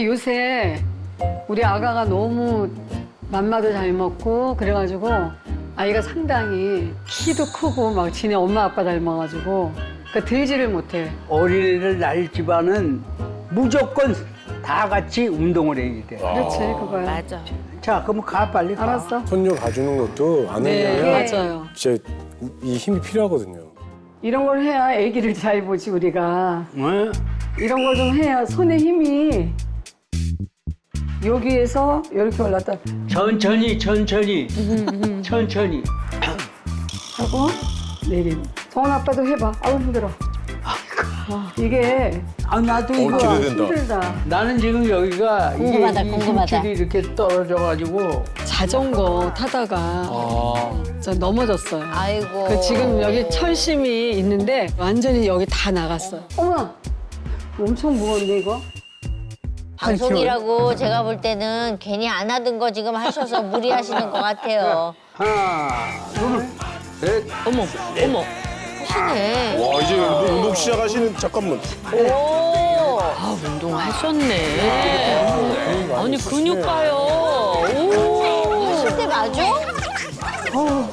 요새 우리 아가가 너무 맘마도 잘 먹고 그래가지고 아이가 상당히 키도 크고 막 지네 엄마 아빠 닮아가지고 그러니까 들지를 못해. 어린이를 낳을 집안은 무조건 다 같이 운동을 해야 돼. 그렇지 그거야. 맞아. 자, 그럼 가 빨리 가. 알았어. 손녀 봐주는 것도 안네 하면 맞아요. 진짜 이 힘이 필요하거든요. 이런 걸 해야 아기를 잘 보지 우리가. 어? 이런 걸 좀 해야 손에 힘이 여기에서 이렇게 올랐다 천천히, 천천히, 천천히. 하고 내림. 성원 아빠도 해봐. 아우 힘들어. 아, 이게 아, 나도 이거 기대된다. 힘들다. 나는 지금 여기가 궁금하다, 이게 이 궁금하다. 힘줄이 이렇게 떨어져가지고 자전거 타다가 저 넘어졌어요. 아이고. 그 지금 여기 철심이 있는데 완전히 여기 다 나갔어요. 어머, 엄청 무거운데 이거? 방송이라고 제가 볼 때는 괜히 안 하던 거 지금 하셔서 무리하시는 것 같아요. 하나, 둘, 셋. 어머, 어머. 하시네. 와 이제 운동, 운동 시작하시는 잠깐만. 오. 아, 운동하셨네. 아니, 근육 봐요. 오. 하실 때 맞아? 어우,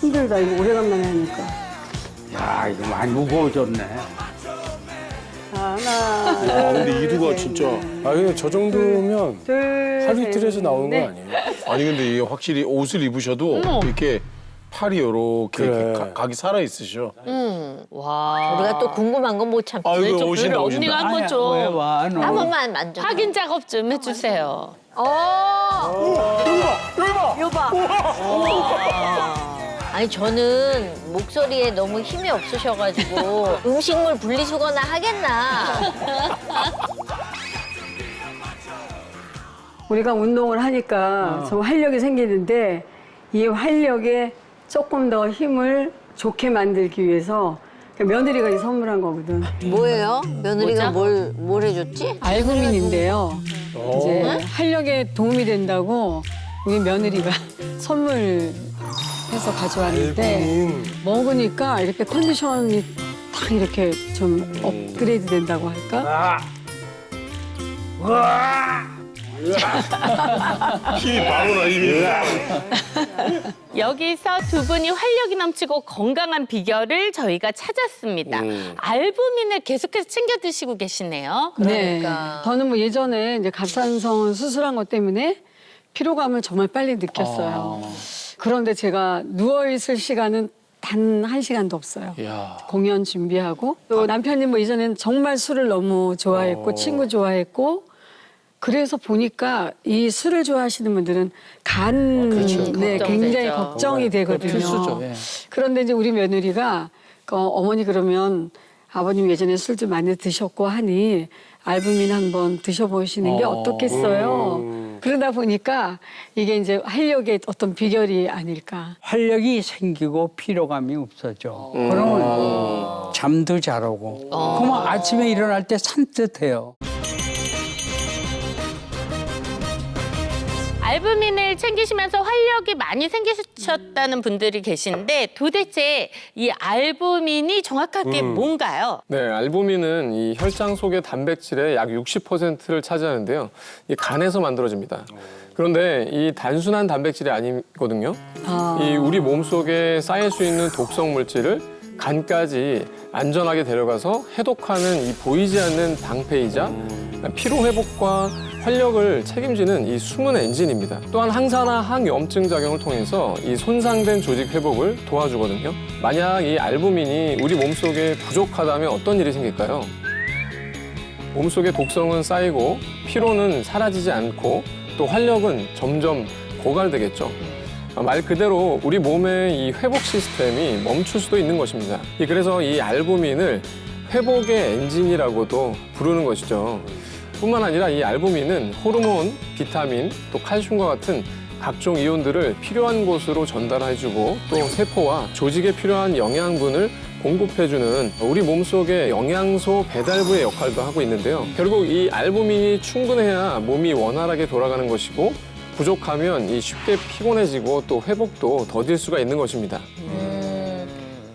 힘들다 이거 오래간만에 하니까. 야, 이거 많이 무거워졌네. 하나, 아 근데 이두가 진짜. 아 근데 저 정도면 둘, 하루 이틀에서 셋, 나오는 넷. 거 아니에요? 아니 근데 이게 확실히 옷을 입으셔도 이렇게 팔이 요렇게 그래. 이렇게 가- 각이 살아 있으셔. 와. 우리가 또 궁금한 건 못 참지. 아이고 저 오신다 그래, 오신다. 언니가 한 아니야, 번 좀. 왜 와, 너? 한 번만 만져. 확인 작업 좀 해주세요. 아니 저는 목소리에 너무 힘이 없으셔가지고 음식물 분리수거나 하겠나. 우리가 운동을 하니까 좀 활력이 생기는데 이 활력에 조금 더 힘을 좋게 만들기 위해서 며느리가 이 선물한 거거든. 뭐예요? 며느리가? 뭘, 뭘 해줬지? 알고민인데요. 어. 이제 활력에 도움이 된다고 우리 며느리가 선물 해서 가져왔는데. 먹으니까 이렇게 컨디션이 딱 이렇게 좀 업그레이드 된다고 할까? 아, 와! 힘이 바로 나 힘이. 여기서 두 분이 활력이 넘치고 건강한 비결을 저희가 찾았습니다. 음. 알부민을 계속해서 챙겨 드시고 계시네요. 그러니까. 네. 저는 뭐 예전에 이제 갑상선 수술한 것 때문에 피로감을 정말 빨리 느꼈어요. 그런데 제가 누워 있을 시간은 단 한 시간도 없어요. 야. 공연 준비하고 또 남편이 뭐 이전엔 정말 술을 너무 좋아했고 어. 친구 좋아했고 그래서 보니까 이 술을 좋아하시는 분들은 간 그렇죠. 네, 굉장히 걱정되죠. 걱정이 되거든요. 필수죠, 예. 그런데 이제 우리 며느리가 그 어머니 그러면 아버님 예전에 술좀 많이 드셨고 하니 알부민 한번 드셔보시는 게 어. 어떻겠어요. 음. 그러다 보니까 이게 이제 활력의 어떤 비결이 아닐까. 활력이 생기고 피로감이 없어져. 그러면 잠도 잘 오고. 그러면 아침에 일어날 때 산뜻해요. 알부민을 챙기시면서 활력이 많이 생기셨다는 분들이 계신데 도대체 이 알부민이 정확하게 음. 뭔가요? 네, 알부민은 이 혈장 속의 단백질의 약 60%를 차지하는데요. 이 간에서 만들어집니다. 그런데 이 단순한 단백질이 아니거든요. 아. 이 우리 몸 속에 쌓일 수 있는 독성 물질을 간까지 안전하게 데려가서 해독하는 이 보이지 않는 방패이자 피로 회복과 활력을 책임지는 이 숨은 엔진입니다. 또한 항산화 항염증 작용을 통해서 이 손상된 조직 회복을 도와주거든요. 만약 이 알부민이 우리 몸 속에 부족하다면 어떤 일이 생길까요? 몸속의 독성은 쌓이고 피로는 사라지지 않고 또 활력은 점점 고갈되겠죠. 아, 말 그대로 우리 몸의 이 회복 시스템이 멈출 수도 있는 것입니다. 이 그래서 이 알부민을 회복의 엔진이라고도 부르는 것이죠. 뿐만 아니라 이 알부민은 호르몬, 비타민, 또 칼슘과 같은 각종 이온들을 필요한 곳으로 전달해주고 또 세포와 조직에 필요한 영양분을 공급해주는 우리 몸속의 영양소 배달부의 역할도 하고 있는데요. 결국 이 알부민이 충분해야 몸이 원활하게 돌아가는 것이고 부족하면 이 쉽게 피곤해지고 또 회복도 더딜 수가 있는 것입니다.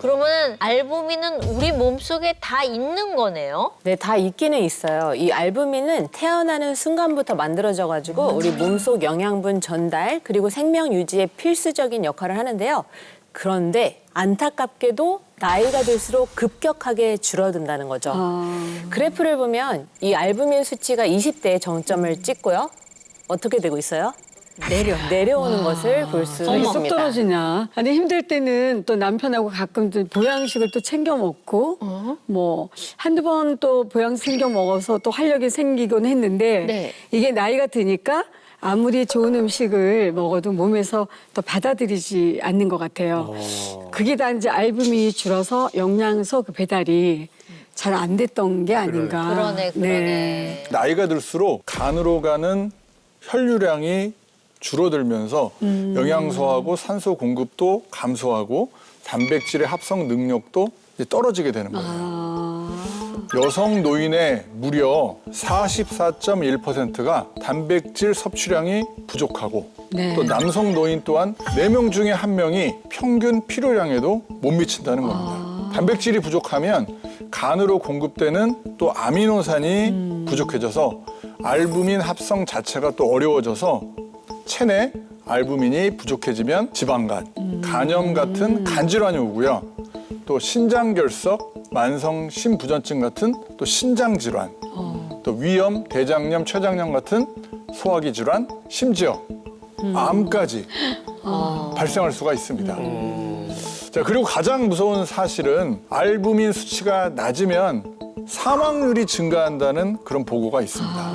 음. 그러면 알부민은 우리 몸속에 다 있는 거네요. 네, 다 있기는 있어요. 이 알부민은 태어나는 순간부터 만들어져 가지고 우리 몸속 영양분 전달 그리고 생명 유지에 필수적인 역할을 하는데요. 그런데 안타깝게도 나이가 들수록 급격하게 줄어든다는 거죠. 그래프를 보면 이 알부민 수치가 20대에 정점을 찍고요. 어떻게 되고 있어요? 내려 내려오는 것을 볼수 아, 쏙 있습니다. 떨어지냐. 아니 힘들 때는 또 남편하고 가끔 또 보양식을 또 챙겨 먹고 뭐 한두 번 또 보양식 챙겨 먹어서 또 활력이 생기곤 했는데 네. 이게 나이가 드니까 아무리 좋은 음식을 먹어도 몸에서 또 받아들이지 않는 것 같아요. 그게 다 이제 알부민이 줄어서 영양소 그 배달이 잘 안 됐던 게 아닌가. 그러네, 그러네. 나이가 들수록 간으로 가는 혈류량이 줄어들면서 영양소하고 산소 공급도 감소하고 단백질의 합성 능력도 이제 떨어지게 되는 거예요. 여성 노인의 무려 44.1%가 단백질 섭취량이 부족하고 네. 또 남성 노인 또한 4명 중에 1명이 평균 필요량에도 못 미친다는 겁니다. 단백질이 부족하면 간으로 공급되는 또 아미노산이 부족해져서 알부민 합성 자체가 또 어려워져서 체내 알부민이 부족해지면 지방간, 간염 같은 간질환이 오고요. 또 신장결석, 만성 심부전증 같은 또 신장 질환, 또 위염, 대장염, 췌장염 같은 소화기 질환, 심지어 암까지 발생할 수가 있습니다. 자, 그리고 가장 무서운 사실은 알부민 수치가 낮으면 사망률이 증가한다는 그런 보고가 있습니다.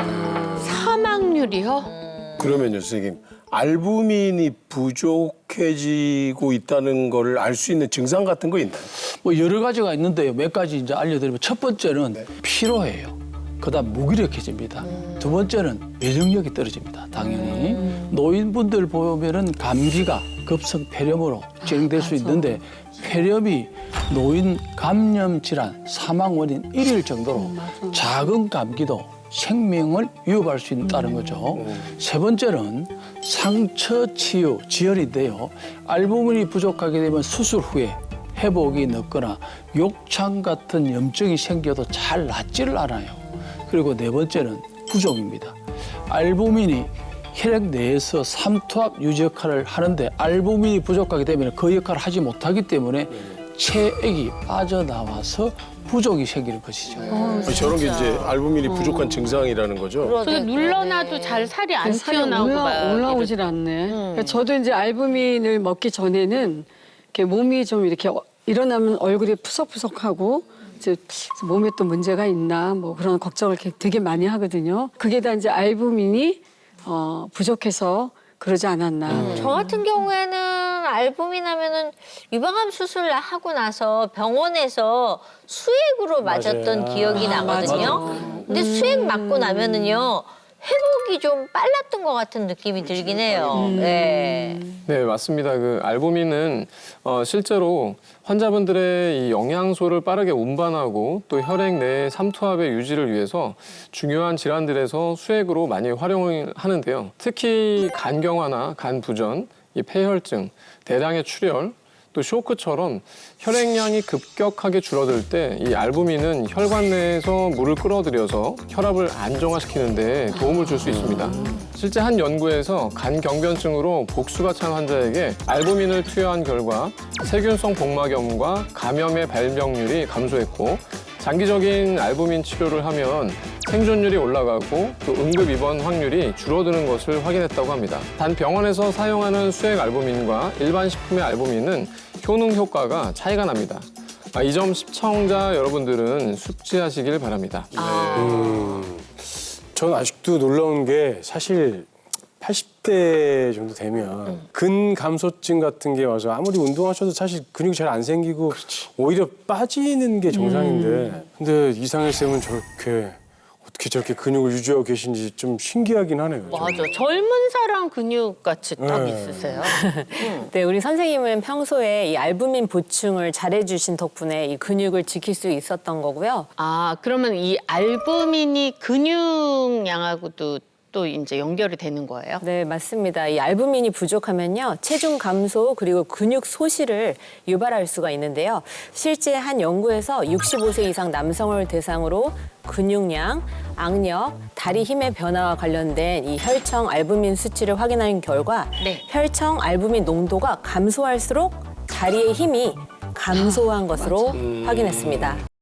사망률이요? 그러면요, 선생님. 알부민이 부족해지고 있다는 거를 알수 있는 증상 같은 거 있나요? 뭐 여러 가지가 있는데요. 몇 가지 이제 알려드리면 첫 번째는 피로해요. 그다음 무기력해집니다. 두 번째는 면역력이 떨어집니다. 당연히 노인분들 보면은 감기가 급성 폐렴으로 진행될 수 있는데 폐렴이 노인 감염 질환 사망 원인 일일 정도로 작은 감기도 생명을 위협할 수 있다는 거죠. 세 번째는 상처 치유 지혈인데요. 알부민이 부족하게 되면 수술 후에 회복이 늦거나 욕창 같은 염증이 생겨도 잘 낫지를 않아요. 그리고 네 번째는 부종입니다. 알부민이 혈액 내에서 삼투압 유지 역할을 하는데 알부민이 부족하게 되면 그 역할을 하지 못하기 때문에 체액이 빠져나와서 부족이 생기는 것이죠. 저런 게 이제 알부민이 부족한 증상이라는 거죠. 그 그러네, 눌러놔도. 잘 살이 안 살이 튀어나오고 올라, 막 올라오질 않네. 그러니까 저도 이제 알부민을 먹기 전에는 이렇게 몸이 좀 이렇게 어- 일어나면 얼굴이 푸석푸석하고 이제 몸에 또 문제가 있나 뭐 그런 걱정을 이렇게 되게 많이 하거든요. 그게 다 이제 알부민이 어, 부족해서 그러지 않았나. 저 같은 경우에는 알부민 하면은 유방암 수술 하고 나서 병원에서 수액으로 맞았던 기억이 나거든요. 근데 수액 맞고 나면은요. 회복이 좀 빨랐던 것 같은 느낌이 들긴 해요. 네. 네, 맞습니다. 그 알부민은 어, 실제로 환자분들의 이 영양소를 빠르게 운반하고 또 혈액 내 삼투압의 유지를 위해서 중요한 질환들에서 수액으로 많이 활용을 하는데요. 특히 간경화나 간 부전, 이 폐혈증, 대량의 출혈, 또 쇼크처럼 혈액량이 급격하게 줄어들 때 이 알부민은 혈관 내에서 물을 끌어들여서 혈압을 안정화시키는 데 도움을 줄 수 있습니다. 실제 한 연구에서 간경변증으로 복수가 찬 환자에게 알부민을 투여한 결과 세균성 복막염과 감염의 발병률이 감소했고 장기적인 알부민 치료를 하면 생존율이 올라가고 또 응급 입원 확률이 줄어드는 것을 확인했다고 합니다. 단 병원에서 사용하는 수액 알부민과 일반 식품의 알부민은 효능 효과가 차이가 납니다. 아, 이점 시청자 여러분들은 숙지하시길 바랍니다. 전 아직도 놀라운 게 사실 80대 정도 되면 근감소증 같은 게 와서 아무리 운동하셔도 사실 근육이 잘 안 생기고 오히려 빠지는 게 정상인데 근데 이상해 쌤은 저렇게 어떻게 저렇게 근육을 유지하고 계신지 좀 신기하긴 하네요. 저는. 맞아. 젊은 사람 근육 같이 딱 네. 있으세요. 네, 우리 선생님은 평소에 이 알부민 보충을 잘해주신 덕분에 이 근육을 지킬 수 있었던 거고요. 아, 그러면 이 알부민이 근육량하고도 또 이제 연결이 되는 거예요. 네, 맞습니다. 이 알부민이 부족하면요. 체중 감소 그리고 근육 소실을 유발할 수가 있는데요. 실제 한 연구에서 65세 이상 남성을 대상으로 근육량, 악력, 다리 힘의 변화와 관련된 이 혈청 알부민 수치를 확인한 결과 네. 혈청 알부민 농도가 감소할수록 다리의 힘이 감소한 것으로 확인했습니다.